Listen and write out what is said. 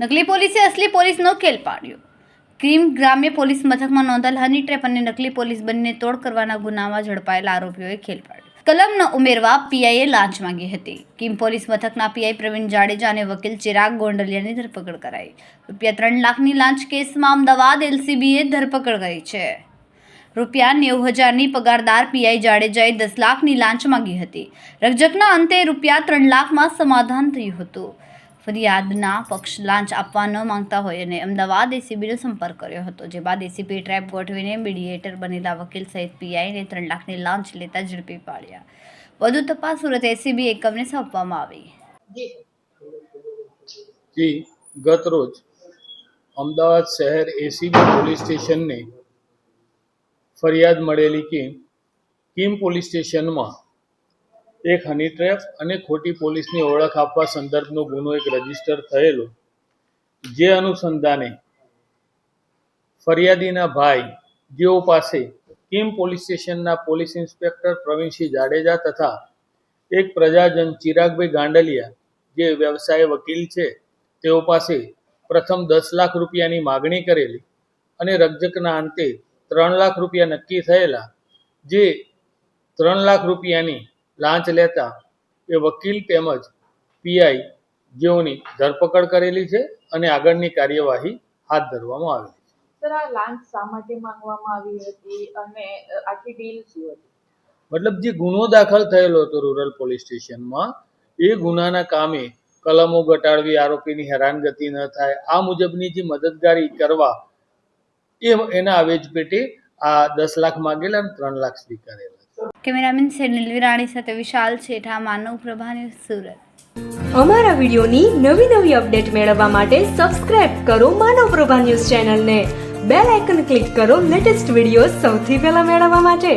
નકલી પોલીસે અસલી પોલીસનો ખેલ પાડ્યો. ક્રીમ ગ્રામ્ય પોલીસ મથકમાં નોંધાયેલ હની ટ્રેપ અને નકલી પોલીસ બંને તોડ કરવાના ગુનામાં ઝડપાયેલા આરોપીઓએ ખેલ પાડ્યો. કલમ ન ઉમેરવા પીઆઈએ લાંચ માંગી હતી. કિમ પોલીસ મથકના પીઆઈ પ્રવીણ જાડેજા અને વકીલ ચિરાગ ગોંડલિયાની ધરપકડ કરાઈ. રૂપિયા ત્રણ લાખની લાંચ કેસમાં અમદાવાદ એલસીબીએ ધરપકડ કરી છે. રૂપિયા નેવું હજારની પગારદાર પીઆઈ જાડેજાએ દસ લાખની લાંચ માંગી હતી. રકજકના અંતે રૂપિયા ત્રણ લાખમાં સમાધાન થયું હતું. ફરિયાદના પક્ષ લાંચ આપવા ન માંગતા હોય અને અમદાવાદ એસીબીનો સંપર્ક કર્યો હતો, જે બાદ એસીબી ટ્રેપ ગોઠવીને મીડિયેટર બનેલા વકીલ સહિત પીઆઈને ત્રણ લાખની લાંચ લેતા ઝડપી પાડ્યા. વધુ તપાસ સુરત એસીબી એકમને સોંપવામાં આવી. ગત રોજ અમદાવાદ શહેર એસીબી પોલીસ સ્ટેશનને ફરિયાદ મળેલી કે કિમ પોલીસ સ્ટેશનમાં એક હની ટ્રેપ અને ખોટી પોલીસની ઓળખ આપવા સંદર્ભનો ગુનો એક રજિસ્ટર થયેલો, જે અનુસંધાને ફરિયાદીના ભાઈ, જેઓ પાસે કિમ પોલીસ સ્ટેશનના પોલીસ ઇન્સ્પેક્ટર પ્રવીણસિંહ જાડેજા તથા એક પ્રજાજન ચિરાગભાઈ ગાંડલિયા, જે વ્યવસાય વકીલ છે, તેઓ પાસે પ્રથમ દસ લાખ રૂપિયાની માગણી કરેલી અને રજકના અંતે ત્રણ લાખ રૂપિયા નક્કી થયેલા. જે ત્રણ લાખ રૂપિયાની લાંચ લેતા એ વકીલ તેમજ પીઆઈ જેઓની ધરપકડ કરેલી છે અને આગળની કાર્યવાહી હાથ ધરવામાં આવી છે. સર આ લાંચ શા માટે માંગવામાં આવી હતી અને આખી ડીલ શું હતી? મતલબ જે ગુનો દાખલ થયેલો હતો રૂરલ પોલીસ સ્ટેશનમાં એ ગુનાના કામે કલમો ઘટાડવી આરોપીની હેરાનગતિ ન થાય આ મુજબની જે મદદગારી કરવા એ એના આવેજ પેટે આ દસ લાખ માગેલા અને ત્રણ લાખ સ્વીકારેલા કેમેરામેન સેનિલ વિરાણી સાથે વિશાલ છેઠા માનવ પ્રભા ન્યૂઝ સુરત. અમારા વિડીયોની નવી નવી અપડેટ મેળવવા માટે સબસ્ક્રાઇબ કરો માનવ પ્રભા ન્યૂઝ ચેનલને. બેલ આઇકન ક્લિક કરો લેટેસ્ટ વીડિયો સૌથી પહેલા મેળવવા માટે.